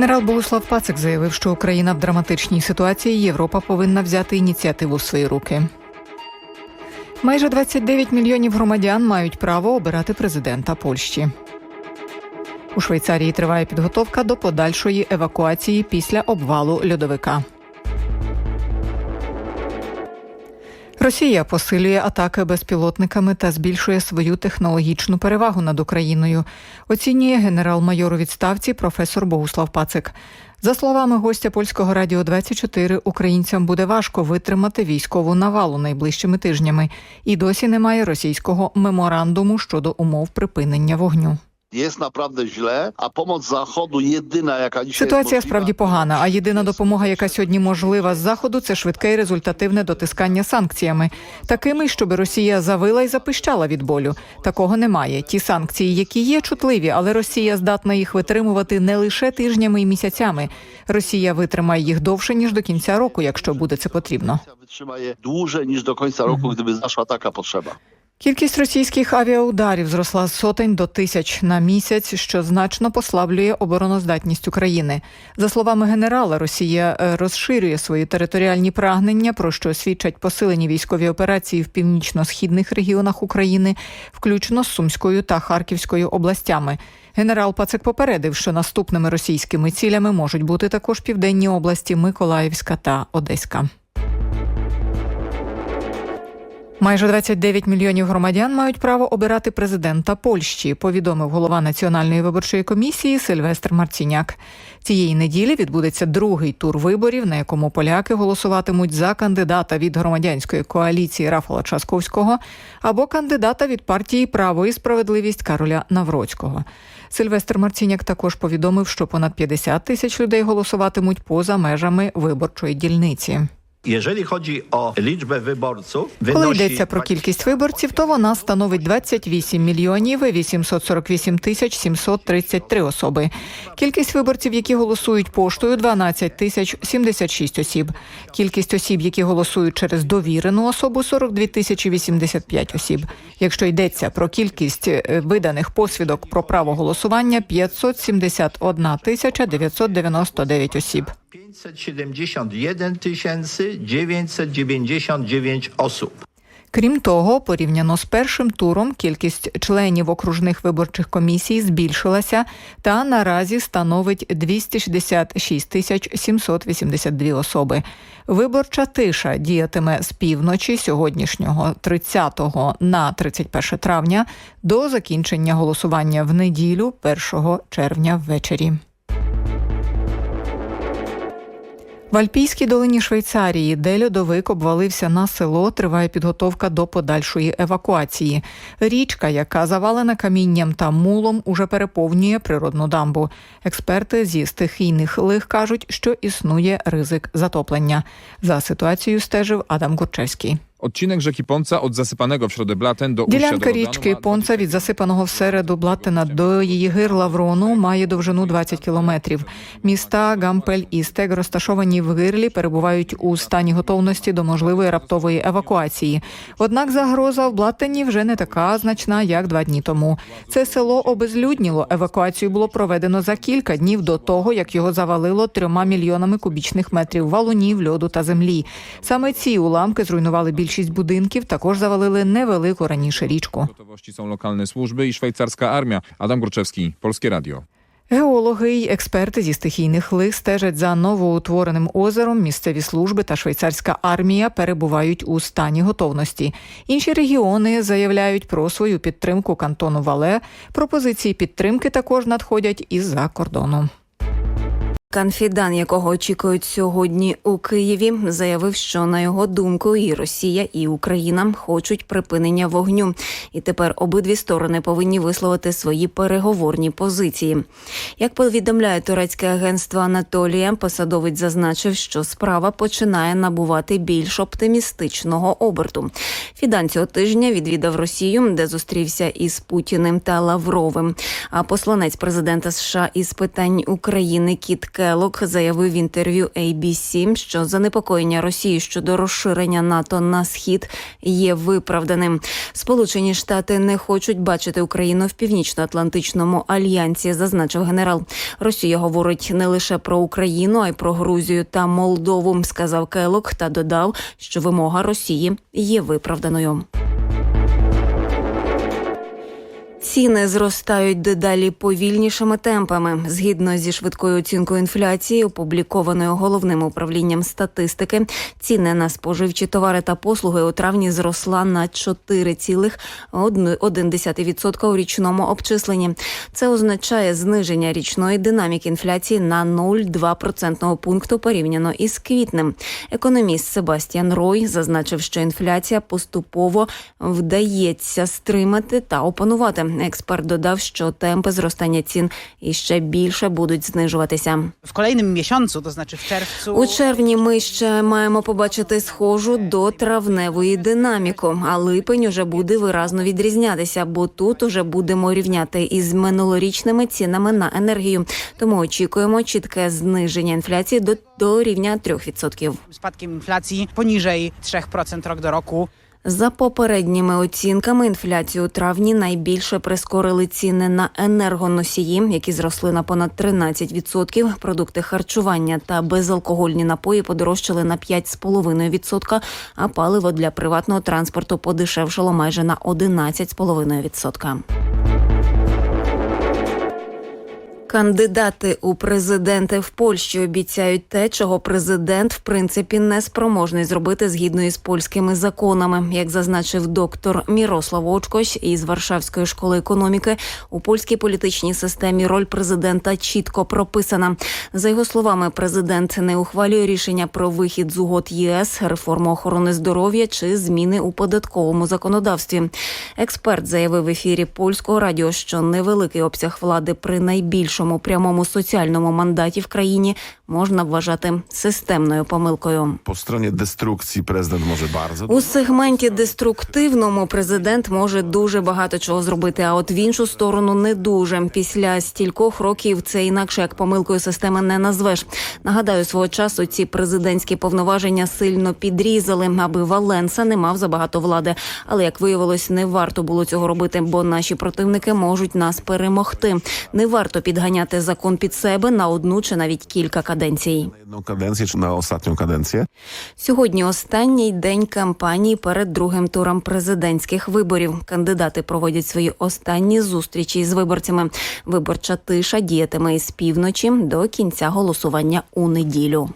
Генерал Богуслав Пацик заявив, що Україна в драматичній ситуації Європа повинна взяти ініціативу в свої руки. Майже 29 мільйонів громадян мають право обирати президента Польщі. У Швейцарії триває підготовка до подальшої евакуації після обвалу льодовика. Росія посилює атаки безпілотниками та збільшує свою технологічну перевагу над Україною. Оцінює генерал-майор у відставці професор Богуслав Пацик. За словами гостя польського радіо 24 українцям буде важко витримати військову навалу найближчими тижнями, і досі немає російського меморандуму щодо умов припинення вогню. Jest naprawdę źle, a pomoc Zachodu jedyna, jaka dzisiaj Ситуація справді погана. А єдина допомога, яка сьогодні можлива з заходу, це швидке і результативне дотискання санкціями, такими, щоб Росія завила і запищала від болю. Такого немає. Ті санкції, які є чутливі, але Росія здатна їх витримувати не лише тижнями і місяцями. Росія витримає їх довше ніж до кінця року, якщо буде це потрібно. wytrzyma je dłużej niż do końca roku, gdyby zaszła taka potrzeba. Кількість російських авіаударів зросла з сотень до тисяч на місяць, що значно послаблює обороноздатність України. За словами генерала, Росія е, розширює свої територіальні прагнення, про що свідчать посилені військові операції в північно-східних регіонах України, включно з Сумською та Харківською областями. Генерал Пацик попередив, що наступними російськими цілями можуть бути також південні області Миколаївська та Одеська. Майже 29 мільйонів громадян мають право обирати президента Польщі, повідомив голова Національної виборчої комісії Сильвестр Марціняк. Цієї неділі відбудеться другий тур виборів, на якому поляки голосуватимуть за кандидата від громадянської коаліції Рафала Часковського або кандидата від партії Право і справедливість Кароля Навроцького. Сильвестр Марціняк також повідомив, що понад 50 тисяч людей голосуватимуть поза межами виборчої дільниці. Коли йдеться про кількість виборців, то вона становить 28 мільйонів 848 тисяч 733 особи. Кількість виборців, які голосують поштою, 12 тисяч 76 осіб. Кількість осіб, які голосують через довірену особу, 42 тисячі 85 осіб. Якщо йдеться про кількість е, виданих посвідок про право голосування, 571 тисяча 999 осіб. 571 999 osób. Крім того, порівняно з першим туром кількість членів окружних виборчих комісій збільшилася та наразі становить 266 тисяч 782 особи. Виборча тиша діятиме з півночі сьогоднішнього 30 на 31 травня до закінчення голосування в неділю 1 червня ввечері. В Альпійській долині Швейцарії, де льодовик обвалився на село, триває підготовка до подальшої евакуації. Річка, яка завалена камінням та мулом, уже переповнює природну дамбу. Експерти зі стихійних лих кажуть, що існує ризик затоплення. За ситуацією стежив Адам Гурчевський. Odcinek rzeki Ponca od zasypanego w środę Blaten do Ділянка річки Понца від засипаного всереду Блаттена до її гирла Врону має довжину 20 кілометрів. Міста Гампель і Стег, розташовані в гирлі, перебувають у стані готовності до можливої раптової евакуації. Однак загроза в Блаттені вже не така значна, як два дні тому. Це село обезлюдніло. Евакуацію було проведено за кілька днів до того, як його завалило трьома мільйонами кубічних метрів валунів, льоду та землі. Саме ці уламки зруйнували більшість будинків, також завалили невелику раніше річку. gotowości są lokalne służby i szwajcarska armia. Adam Gruczewski, Polskie Radio. Геологи й експерти зі стихійних лих стежать за новоутвореним озером. Місцеві служби та швейцарська армія перебувають у стані готовності. Інші регіони заявляють про свою підтримку кантону Вале. Пропозиції підтримки також надходять із-за кордону. Канфідан, якого очікують сьогодні у Києві, заявив, що на його думку і Росія, і Україна хочуть припинення вогню, і тепер обидві сторони повинні висловити свої переговорні позиції. Як повідомляє турецьке агентство Анатолія, посадовець зазначив, що справа починає набувати більш оптимістичного оберту. Фідан цього тижня відвідав Росію, де зустрівся із Путіним та Лавровим. А посланець президента США із питань України Кіт Келок заявив в інтерв'ю ABC, що занепокоєння Росії щодо розширення НАТО на схід є виправданим. Сполучені Штати не хочуть бачити Україну в північно-атлантичному альянсі, зазначив генерал. Росія говорить не лише про Україну, а й про Грузію та Молдову, сказав Келок та додав, що вимога Росії є виправданою. Ціни зростають дедалі повільнішими темпами. Згідно зі швидкою оцінкою інфляції, опублікованою головним управлінням статистики, ціни на споживчі товари та послуги у травні зросла на 4,1% у річному обчисленні. Це означає зниження річної динаміки інфляції на 0,2 процентного пункту порівняно із квітнем. Економіст Себастьян Рой зазначив, що інфляція поступово вдається стримати та опанувати. Експерт додав, що темпи зростання цін іще більше будуть знижуватися. W kolejnym miesiącu, to znaczy w czerwcu. У червні ми ще маємо побачити схожу до травневої динаміку, а липень уже буде виразно відрізнятися, бо тут уже будемо рівняти із минулорічними цінами на енергію. Тому очікуємо чітке зниження інфляції до, до рівня 3%. spadkiem inflacji poniżej 3% rok do roku. За попередніми оцінками, інфляцію у травні найбільше прискорили ціни на енергоносії, які зросли на понад 13%. Продукти харчування та безалкогольні напої подорожчали на 5,5%, а паливо для приватного транспорту подешевшало майже на 11,5%. Кандидати у президенти в Польщі обіцяють те, чого президент в принципі не спроможний зробити згідно із польськими законами. Як зазначив доктор Мірослав Очкось із Варшавської школи економіки, у польській політичній системі роль президента чітко прописана. За його словами, президент не ухвалює рішення про вихід з угод ЄС, реформу охорони здоров'я чи зміни у податковому законодавстві. Експерт заявив в ефірі польського радіо, що невеликий обсяг влади при найбільшому прямому соціальному мандаті в країні можна вважати системною помилкою. Po stronie destrukcji prezydent może bardzo. У сегменті деструктивному президент може дуже багато чого зробити, а от в іншу сторону не дуже. Після стількох років це інакше як помилкою системи не назвеш. Нагадаю, свого часу ці президентські повноваження сильно підрізали, аби Валенса не мав забагато влади. Але як виявилось, не варто було цього робити, бо наші противники можуть нас перемогти. Не варто підганяти закон під себе на одну чи навіть кілька каденцій. На kadencję czy na ostatnią kadencję? Сьогодні останній день кампанії перед другим туром президентських виборів. Кандидати проводять свої останні зустрічі з виборцями. Виборча тиша діятиме із півночі до кінця голосування у неділю.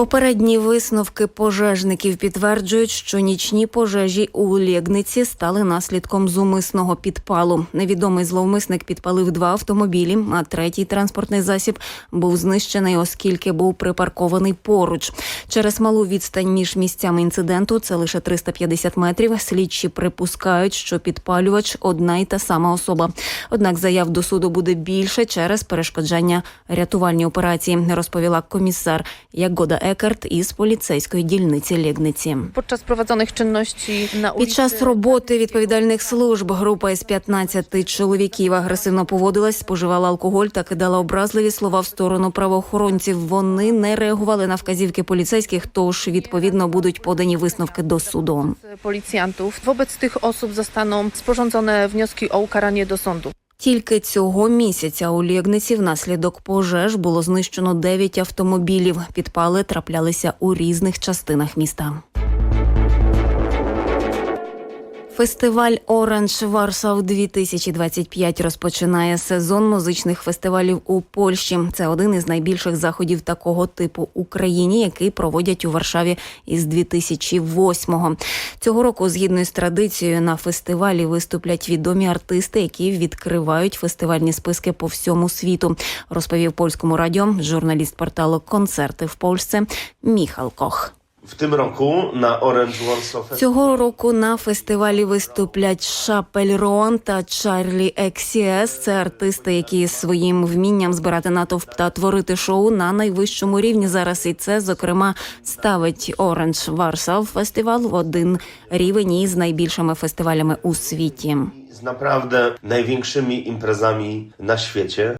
Попередні висновки пожежників підтверджують, що нічні пожежі у Лєгниці стали наслідком зумисного підпалу. Невідомий зловмисник підпалив два автомобілі, а третій транспортний засіб був знищений, оскільки був припаркований поруч. Через малу відстань між місцями інциденту, це лише 350 метрів. Слідчі припускають, що підпалювач одна й та сама особа. Однак заяв до суду буде більше через перешкоджання рятувальній операції, розповіла комісар Ягода Екерт із поліцейської дільниці Лєгниці. Podczas prowadzonych czynności na Під час роботи відповідальних служб група із 15 чоловіків агресивно поводилась, споживала алкоголь та кидала образливі слова в сторону правоохоронців. Вони не реагували на вказівки поліцейських, тож відповідно будуть подані висновки до суду. policjantów. Wobec tych osób zostaną sporządzone wnioski o ukaranie do sądu. Тільки цього місяця у Лєгниці внаслідок пожеж було знищено 9 автомобілів. Підпали траплялися у різних частинах міста. Фестиваль Оранж Варсав 2025 розпочинає сезон музичних фестивалів у Польщі. Це один із найбільших заходів такого типу Україні, який проводять у Варшаві із 2008-го. Цього року, згідно з традицією, на фестивалі виступлять відомі артисти, які відкривають фестивальні списки по всьому світу. Розповів польському радіо журналіст порталу Концерти в Польщі Міхал Кох. W tym roku na Orange Warsaw Цього року на фестивалі виступлять Шапель Рон та Чарлі Ексіес. Це артисти, які своїм вмінням збирати натовп та творити шоу на найвищому рівні зараз. І це зокрема ставить Orange Warsaw фестиваль в один рівень із найбільшими фестивалями у світі. z naprawdę największymi imprezami na świecie.